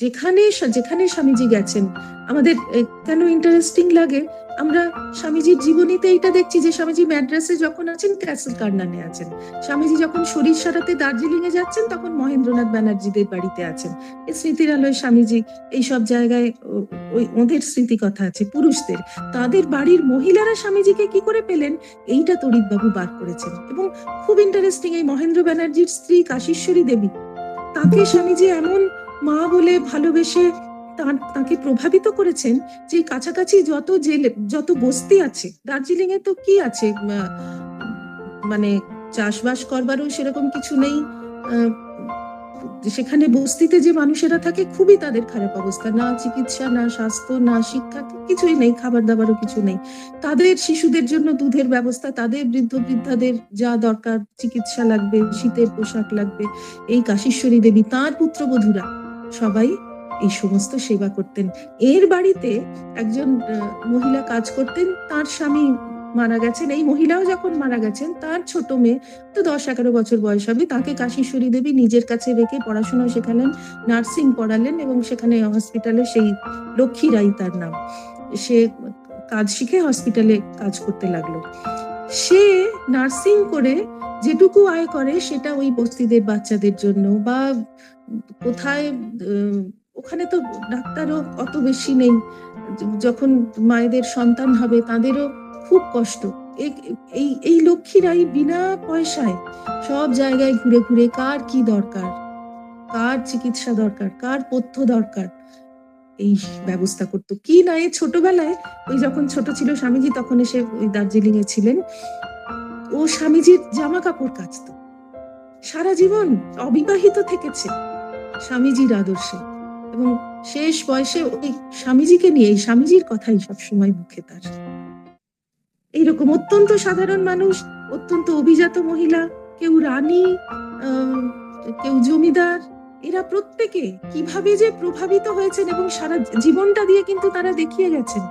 যেখানে যেখানে স্বামীজি গেছেন, আমাদের কেন ইন্টারেস্টিং লাগে? আমরা স্বামীজির জীবনীতে এটা দেখছি যে স্বামীজি ম্যাড্রাসে যখন আছেন ক্যাসেল কার্নানে আছেন। স্বামীজি যখন শরীর সারাতে দার্জিলিং এ যাচ্ছেন, তখন মহেন্দ্রনাথ ব্যানার্জিদের বাড়িতে আছেন। এই স্মৃতির আলোয় স্বামীজি এই সব জায়গায় ওই ওদের স্মৃতি কথা আছে, পুরুষদের। তাদের বাড়ির মহিলারা স্বামীজিকে কি করে পেলেন? এইটা তরিতবাবু বার করেছেন। এবং খুব ইন্টারেস্টিং এই মহেন্দ্র ব্যানার্জির স্ত্রী কাশীশ্বরী দেবী। তাকে স্বামীজি এমন মা বলে ভালোবেসে তার- তাকে প্রভাবিত করেছেন যে কাছাকাছি যত জেলে, যত বস্তি আছে দার্জিলিং এ তো কি আছে? মানে চাষবাস করবারও সেরকম কিছু নেই সেখানে বস্তিতে যে মানুষেরা থাকে খুবই তাদের খারাপ অবস্থা। না চিকিৎসা, না স্বাস্থ্য, না শিক্ষা, কিছুই নেই খাবার দাবারও কিছু নেই। তাদের শিশুদের জন্য দুধের ব্যবস্থা, তাদের বৃদ্ধ বৃদ্ধাদের যা দরকার, চিকিৎসা লাগবে, শীতের পোশাক লাগবে, এই কাশীশ্বরী দেবী, তার পুত্রবধূরা সবাই এই সমস্ত সেবা করতেন। এর বাড়িতে একজন মহিলা কাজ করতেন। তার স্বামী মারা গেছেন। এই মহিলাও যখন মারা গেছেন, তার ছোট মেয়ে, তো দশ এগারো বছর বয়স হবে, তাকে কাশীশ্বরী দেবী নিজের কাছে রেখে পড়াশোনা শেখালেন, নার্সিং পড়ালেন এবং সেখানে হসপিটালে সেই লক্ষ্মী রাই তার নাম। সে কাজ শিখে হসপিটালে কাজ করতে লাগল। সে নার্সিং করে যেটুকু আয় করে সেটা ওই বস্তিদের বাচ্চাদের জন্য বা কোথায় ওখানে তো ডাক্তারও অত বেশি নেই। যখন মায়েদের সন্তান হবে তাদেরও খুব কষ্ট। এই এই লক্ষ্মীরাই বিনা পয়সায় সব জায়গায় ঘুরে ঘুরে কার কি দরকার? কার চিকিৎসা দরকার? কার পথ্য দরকার? এই ব্যবস্থা করতো। কি না, এই ছোটবেলায় ওই যখন ছোট ছিল স্বামীজি তখন এসে ওই দার্জিলিং এ ছিলেন। ও স্বামীজির জামা কাপড় কাচতো। সারা জীবন অবিবাহিত থেকেছে স্বামীজির আদর্শে এবং শেষ বয়সে ওই স্বামীজিকে নিয়ে, এই স্বামীজির কথাই সবসময় মুখে তার। এইরকম অত্যন্ত সাধারণ মানুষ, অত্যন্ত অভিজাত মহিলা, কেউ রানী কেউ জমিদার, এরা প্রত্যেকে কীভাবে যে প্রভাবিত হয়েছেন এবং সারা জীবনটা দিয়ে কিন্তু তারা দেখিয়ে গেছেন।